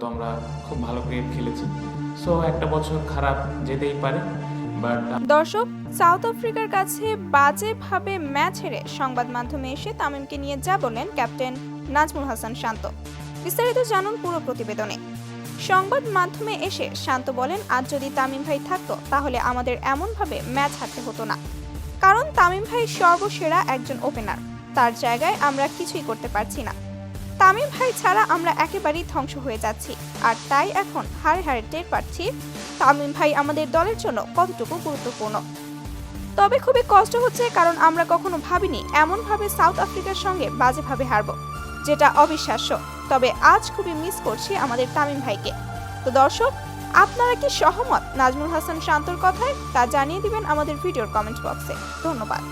তো আমরা খুব ভালো ক্রিকেট খেলেছি। সো একটা বছর খারাপ যেতেই পারে বাট দর্শক সাউথ আফ্রিকার কাছে বাজেভাবে ম্যাচ হেরে সংবাদ মাধ্যমে এসে তামিমকে নিয়ে যা বললেন ক্যাপ্টেন নাজমুল হাসান শান্ত। বিস্তারিত জানুন পুরো প্রতিবেদনে। সংবাদ মাধ্যমে এসে শান্ত বলেন, আজ যদি তামিম ভাই থাকতো, তাহলে আমাদের এমনভাবে ম্যাচ হারতে হতো না। কারণ তামিম ভাই সর্বসেরা একজন ওপেনার তার জায়গায় আমরা কিছুই করতে পারছি না। তামিম ভাই ছাড়া আমরা একেবারেই ধ্বংস হয়ে যাচ্ছি। আর তাই এখন হারে হারে টের পাচ্ছি, তামিম ভাই আমাদের দলের জন্য কতটুকু গুরুত্বপূর্ণ। তবে খুবই কষ্ট হচ্ছে কারণ আমরা কখনো ভাবিনি এমনভাবে সাউথ আফ্রিকার সঙ্গে বাজেভাবে হারবো, যেটা অবিশ্বাস্য। তবে আজ খুবই মিস করছি আমাদের তামিম ভাইকে। তো দর্শক, আপনারা কি সহমত নাজমুল হাসান শান্তর কথায়? তা জানিয়ে দিবেন আমাদের ভিডিওর কমেন্ট বক্সে ধন্যবাদ।